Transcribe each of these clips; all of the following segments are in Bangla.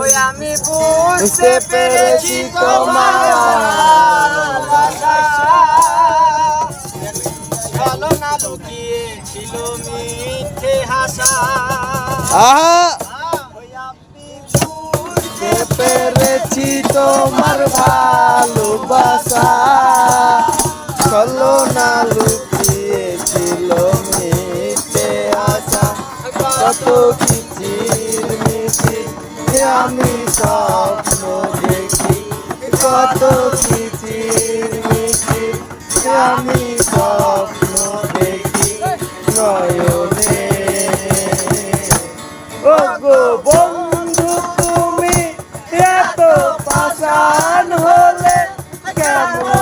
ওই আমি বুঝতে পেরেছি তোমার। ছলনা লুকিয়েছিল মিথ্যে হাসা। বুঝতে পেরেছি তোমার ভালোবাসা। চলো না লুকিয়েছিল মিটে আশা কত মিচির আমি স্বপ্ন দেখি, কত কিচির মিচির আমি স্বপ্ন দেখি নয়নে। ও বন্ধু, তুমি এত পাশান হলে কেমন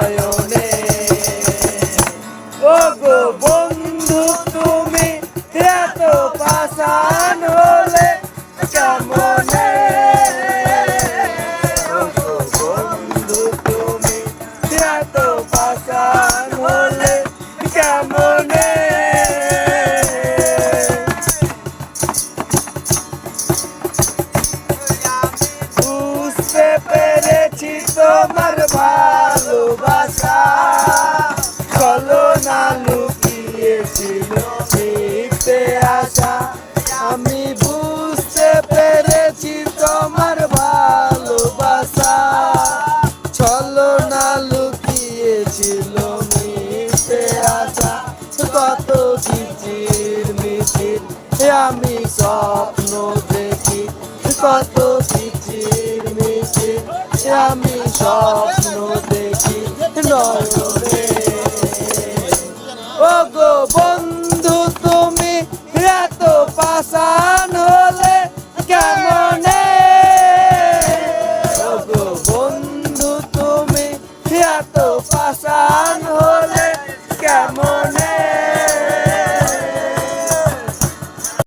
নয়নে। ও গো বন্ধু তুমি এত হলে কত কিচির মিচির আমি স্বপ্ন দেখি। কত কিচির মিচির আমি স্বপ্ন দেখি। নয়নে। ও গো বন্ধু, তুমি এত পাষাণ হলে কেমনে? ও বন্ধু, তুমি এত পাষাণ হলে কেমনে?